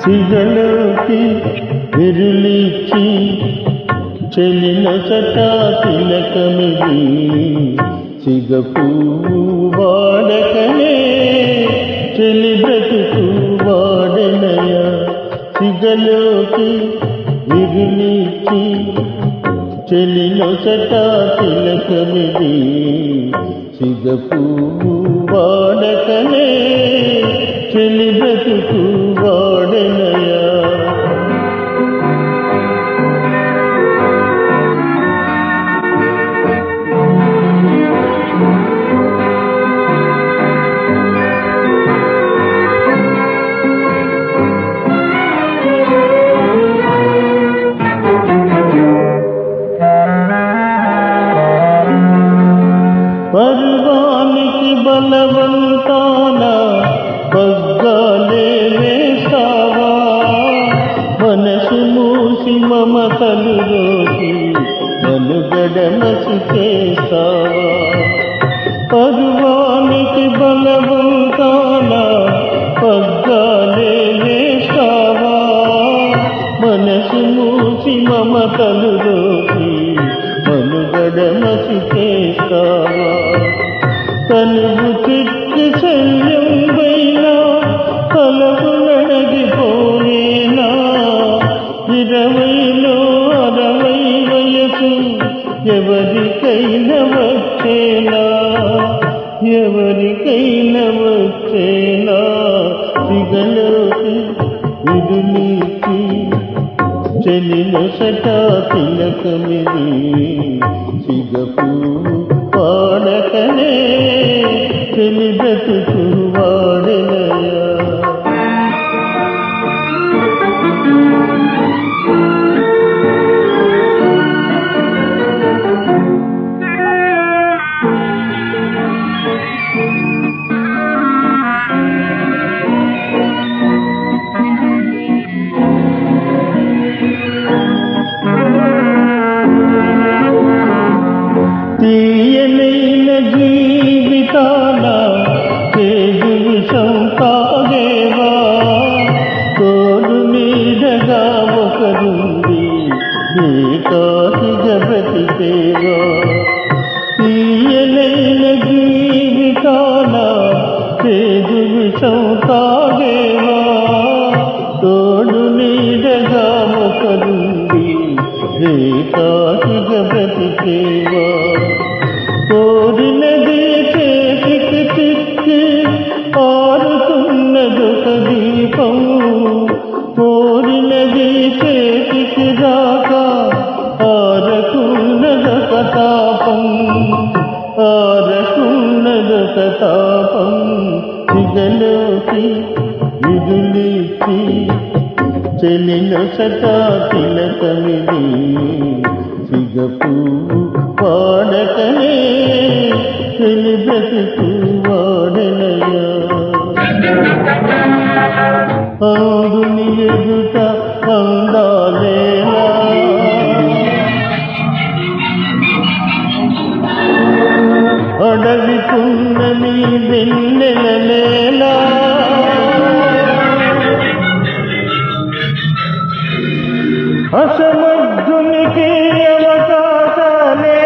సిగలోకి విరులిచి చెలిన చటా తిలకమిది సిగపూ వాడకనే చెలి బ్రతుకు వాడనయ. సిగలోకి విరులిచి చెలిలో చటా తిలకమిది. సిగపూ వాడకనే చెలి బ్రతుకు వాడనయా పర్వానికి బలవంతాన పగ్గాలే వేస్తావా మనసు మూసి మమతలు రోసి మనుగడ మసిచేస్తావా పర్వానికి బలవంతాన పగ్గాలే వేస్తావా మనసు మూసి మమతలు రోసి మనుగడ మసిచేస్తావా తనువు చిక్కి శల్యం వైనా కలవు నడగిపోయేనా ఇరవైలో అరవై వయసు ఎవరికైనా వచ్చేనా? ఎవరికైనా చెలిలో సటా తిలకమిది. సిగపు పాడకనే. చెలి తీయనైన జీవితాల తేజు విషం తోడు మీదగా ఒకరుంది ఏకాకిగా బ్రతికేవా? తీయనైన జీవితాల తేజు విషం తోడు మీదగా ఒకరుంది ఏకాకిగా జగతి కోరినది కోరినది చేతికి రాక ఆరకున్నదొక తాపం ఆరకున్నదొక తాపం సిగలోకి విధులిచ్చి చెలిలో సటా తిలకమిది సిగపు వాడకనే చెలి బ్రతుకు వాడనయా అందుని ఎదుట అందాలేలా అడవి పున్నమి వెన్నెలలేలా అసమర్థునికి అవకాశాలే.